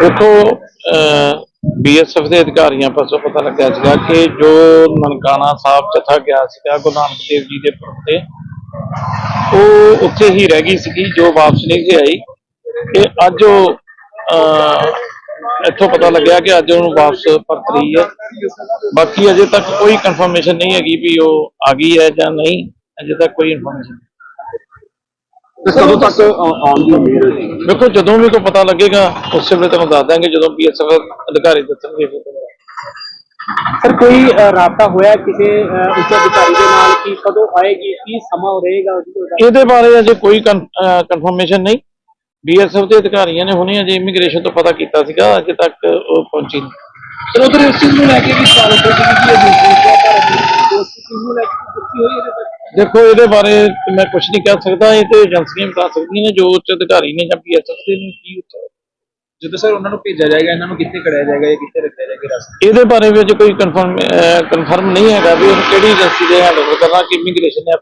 ਦੇਖੋ ਬੀਐਸਐਫ ਦੇ ਅਧਿਕਾਰੀਆਂ ਪਾਸੋਂ ਪਤਾ ਲੱਗਿਆ ਸੀਗਾ ਕਿ ਜੋ ਨਨਕਾਣਾ ਸਾਹਿਬ ਜਥਾ ਗਿਆ ਸੀਗਾ, ਗੁਰੂ ਨਾਨਕ ਦੇਵ ਜੀ ਦੇ ਪੁਰਬ ਤੇ, ਉਹ ਉੱਥੇ ਹੀ ਰਹਿ ਗਈ ਸੀਗੀ, ਜੋ ਵਾਪਸ ਨਹੀਂ ਸੀ ਆਈ। ਤੇ ਅੱਜ ਉਹ ਇੱਥੋਂ ਪਤਾ ਲੱਗਿਆ ਕਿ ਅੱਜ ਉਹਨੂੰ ਵਾਪਸ ਪਰਤ ਰਹੀ ਹੈ। ਬਾਕੀ ਅਜੇ ਤੱਕ ਕੋਈ ਕਨਫਰਮੇਸ਼ਨ ਨਹੀਂ ਹੈਗੀ ਵੀ ਉਹ ਆ ਗਈ ਹੈ ਜਾਂ ਨਹੀਂ। ਅਜੇ ਤੱਕ ਕੋਈ ਇਨਫੋਰਮੇਸ਼ਨ ਕਦੋਂ ਤੱਕ ਆਉਣ ਦੀ ਉਮੀਦ ਹੈ ਦੇਖੋ ਜਦੋਂ ਵੀ ਕੋਈ ਪਤਾ ਲੱਗੇਗਾ ਉਸੇ ਵੇਲੇ ਤੁਹਾਨੂੰ ਦੱਸ ਦਾਂਗੇ ਜਦੋਂ ਬੀਐਸਐਫ ਅਧਿਕਾਰੀ ਦੱਸਣਗੇ ਫਿਰ ਤੁਹਾਨੂੰ। ਸਰ ਕੋਈ ਅ, ਰਾਬਤਾ ਹੋਇਆ ਕਿਸੇ ਅ, ਉੱਚ ਅਧਿਕਾਰੀ ਦੇ ਨਾਲ ਕਿ ਕਦੋਂ ਆਏਗੀ ਕੀ ਸਮਾਂ ਰਹੇਗਾ ਉਹਦੀ? ਇਹਦੇ ਬਾਰੇ ਅਜੇ ਕੋਈ ਕਨਫਰਮੇਸ਼ਨ ਨਹੀਂ ਬੀਐਸਐਫ ਦੇ ਅਧਿਕਾਰੀਆਂ ਨੇ ਹੁਣੇ ਅਜੇ ਇਮੀਗ੍ਰੇਸ਼ਨ ਤੋਂ ਪਤਾ ਕੀਤਾ ਸੀਗਾ ਅਜੇ ਤੱਕ ਉਹ ਪਹੁੰਚੀ ਨਹੀਂ ਸਰ ਉਧਰ ਇਸ ਚੀਜ਼ ਨੂੰ ਲੈ ਕੇ ਵੀ ਸਵਾਲ ਉੱਠੇ ਕਿ ਕੀ ਇਹ ਦੂਸਰੀ ਪਰ ਉਸ ਚੀਜ਼ ਨੂੰ ਲੈ ਕੇ ਪੁੱਛੀ ਹੋਈ ਇਹਦੇ ਤੱਕ ਦੇਖੋ ਇਹਦੇ ਬਾਰੇ ਮੈਂ ਕੁਝ ਨਹੀਂ ਕਹਿ ਸਕਦਾ ਇਹ ਤੇ ਏਜੰਸੀਆਂ ਬਤਾ ਸਕਦੀਆਂ ਨੇ ਜੋ ਉੱਚ ਅਧਿਕਾਰੀ ਨੇ ਜਾਂ ਬੀਐਸਐਫ ਦੇ ਨੇ ਕੀ ਉੱਚ ਜਦੋਂ ਸਰ ਉਹਨਾਂ ਨੂੰ ਭੇਜਿਆ ਜਾਏਗਾ ਇਹਨਾਂ ਨੂੰ ਕਿੱਥੇ ਖੜਿਆ ਜਾਏਗਾ ਜਾਂ ਕਿੱਥੇ ਰੱਖਿਆ ਜਾਏਗਾ ਰਸਤੇ? ਇਹਦੇ ਬਾਰੇ ਵਿੱਚ ਕੋਈ ਕਨਫਰਮ ਕਨਫਰਮ ਨਹੀਂ ਹੈਗਾ ਵੀ ਉਹ ਕਿਹੜੀ ਏਜੰਸੀ ਦੇ ਹੈਂਡਓਵਰ ਕਰਨਾ ਕਿ ਇਮੀਗ੍ਰੇਸ਼ਨ ਨੇ